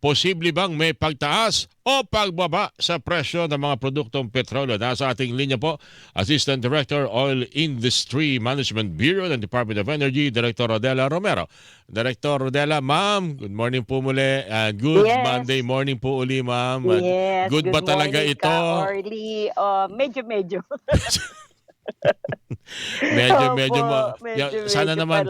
posible bang may pagtaas o pagbaba sa presyo ng mga produktong petrolyo? Nasa ating linya po, Assistant Director Oil Industry Management Bureau ng Department of Energy, Director Rodela Romero. Director Rodela, ma'am, good morning po muli. And good Yes. Monday morning po uli, ma'am. Yes, good, ba talaga morning ito? Ka, Orly. Uh, medyo, medyo. Medyo, Opo, medyo, ma- medyo, ya- sana medyo naman,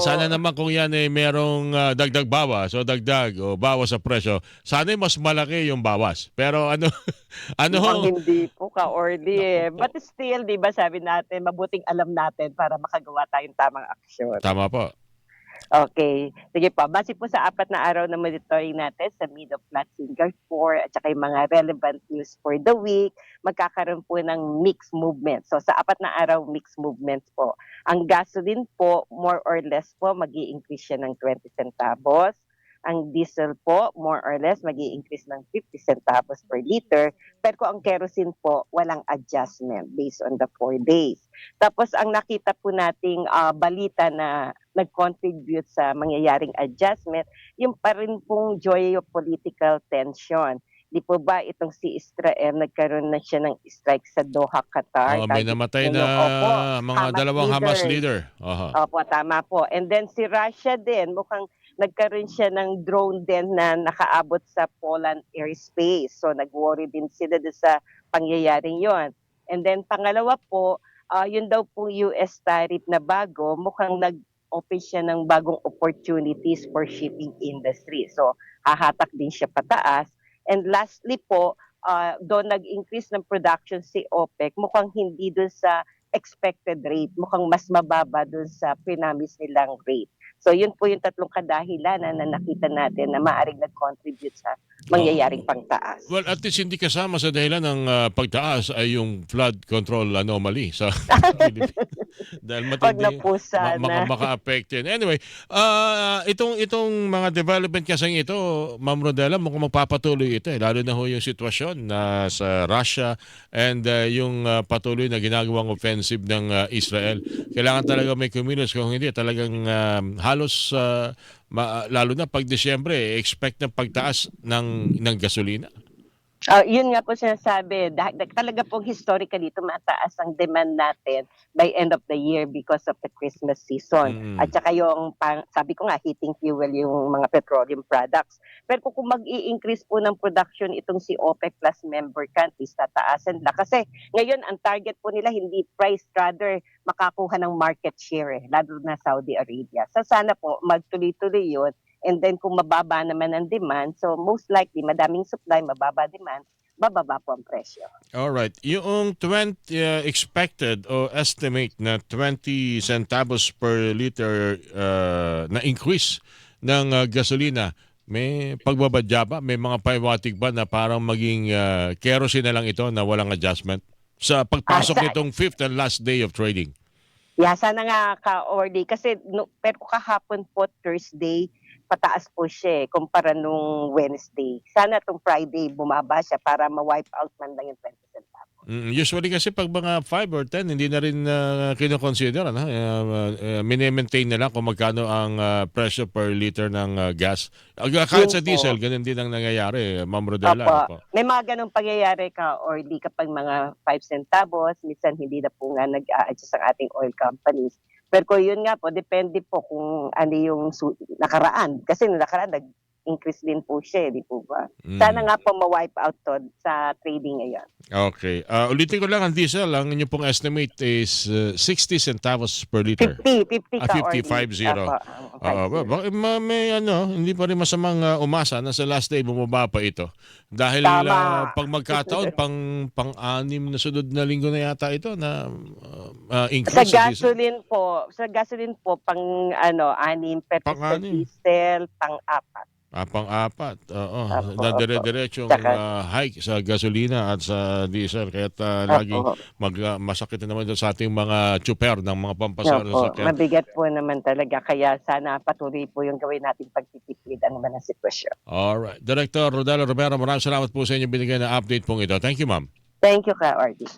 sana naman kung yan eh merong ah, dagdag bawas o dagdag o bawas sa presyo, sana mas malaki yung bawas. Pero ano, ano ho? Hindi po ka Orly eh. But still, di ba sabi natin, mabuting alam natin para makagawa tayong tamang aksyon. Tama po. Okay. Sige po. Base po sa apat na araw na monitoring natin sa mid of Platzinger 4 at saka yung mga relevant news for the week, magkakaroon po ng mixed movement. So sa apat na araw, mixed movements po. Ang gasoline po, more or less po, mag increase siya ng 20 centavos. Ang diesel po, more or less, mag increase ng 50 centavos per liter. Pero kung ang kerosene po, walang adjustment based on the four days. Tapos ang nakita po nating ah, balita na nag-contribute sa mangyayaring adjustment, yung pa rin pong geopolitical tension. Di po ba itong si Israel nagkaroon na siya ng strike sa Doha, Qatar? Oh, may namatay na Opo, mga Hamas dalawang Hamas leader. leader. Aha. Opo, tama po. And then si Russia din, mukhang nagkaroon siya ng drone din na nakaabot sa Poland airspace. So nag-worry din sila sa pangyayaring yon. And then pangalawa po, ah, yun daw pong US tariff na bago, mukhang nag-open siya ng bagong opportunities for shipping industry. So hahatak din siya pataas. And lastly po, ah, doon nag-increase ng production si OPEC, mukhang hindi doon sa expected rate, mukhang mas mababa doon sa pinamis nilang rate. So yun po yung tatlong kadahilanan na nakita natin na maaaring nag-contribute sa mangyayaring pangtaas. Well, at least hindi kasama sa dahilan ng ah, pagtaas ay yung flood control anomaly sa Pilipinas. Dahil matindi. na po Ma- maka, maka-affect yan. Anyway, ah, itong itong mga development kasing ito, Ma'am Rodela, mukhang magpapatuloy ito eh. Lalo na ho yung sitwasyon na sa Russia and ah, yung ah, patuloy na ginagawang offensive ng ah, Israel. Kailangan talaga may kumilos kung hindi talagang ah, halos ah, ma- lalo na pag Disyembre, expect ng pagtaas ng ng gasolina. Ah, yun nga po sinasabi, dah- dah- talaga pong historically tumataas ang demand natin by end of the year because of the Christmas season. Mm. At saka yung, pang, sabi ko nga, heating fuel yung mga petroleum products. Pero kung, mag-i-increase po ng production itong si OPEC plus member countries, tataasan nila. Kasi ngayon, ang target po nila hindi price, rather makakuha ng market share, eh, lalo na Saudi Arabia. So sana po, magtuloy-tuloy yun. And then kung mababa naman ang demand, so most likely, madaming supply, mababa demand, bababa po ang presyo. All right. Yung 20 uh, expected o estimate na 20 centavos per liter uh, na increase ng uh, gasolina, may pagbabadya ba? May mga paiwatig ba na parang maging uh, kerosene na lang ito na walang adjustment? Sa pagpasok Ah, nitong fifth and last day of trading. Yeah, sana nga ka-orly. Kasi no, pero kahapon po, Thursday, pataas po siya eh, kumpara nung Wednesday. Sana itong Friday bumaba siya para ma-wipe out man lang yung 20 centavos. Mm, usually kasi pag mga 5 or 10, hindi na rin uh, kinoconsider. Ano? Uh, uh, mini-maintain na lang kung magkano ang uh, presyo per liter ng uh, gas. Uh, kahit sa diesel, ganun din ang nangyayari, Ma'am Rodela. Opo. Opo. May mga ganong pangyayari ka or di kapag mga 5 centavos, minsan hindi na po nga nag-a-adjust ang ating oil companies. Pero yun nga po, depende po kung ano yung nakaraan. Kasi nakaraan, nag-increase din po siya, eh, di po ba? Mm. Sana nga po ma-wipe out to sa trading ngayon. Okay. Uh, ulitin ko lang ang diesel. Ang inyo pong estimate is uh, 60 centavos per liter. 50, 50 Ah, ka 50, or 50. Opo, Oo, oo, ba, 50. bakit ma- may ano, hindi pa rin masamang uh, umasa na sa last day bumaba pa ito. Dahil Tama. uh, pag magkataon, pang, pang-anim na sunod na linggo na yata ito na uh, uh, Sa increase sa diesel. gasoline po, sa gasoline po pang ano, anim, pero sa Pang-anim. diesel pang-apat. Ah, pang-apat. Oo. Na dire-diretsong Tsaka- uh, hike sa gasolina at sa diesel. Kaya uh, laging Opo. mag, uh, masakit na naman sa ating mga chuper ng mga pampasar Opo, sa sakyan. mabigat po naman talaga. Kaya sana patuloy po yung gawin natin pagtitipid ano man ang sitwasyon. Alright. Director Rodelo Romero, maraming salamat po sa inyo binigay na update pong ito. Thank you, ma'am. Thank you ka, Artie.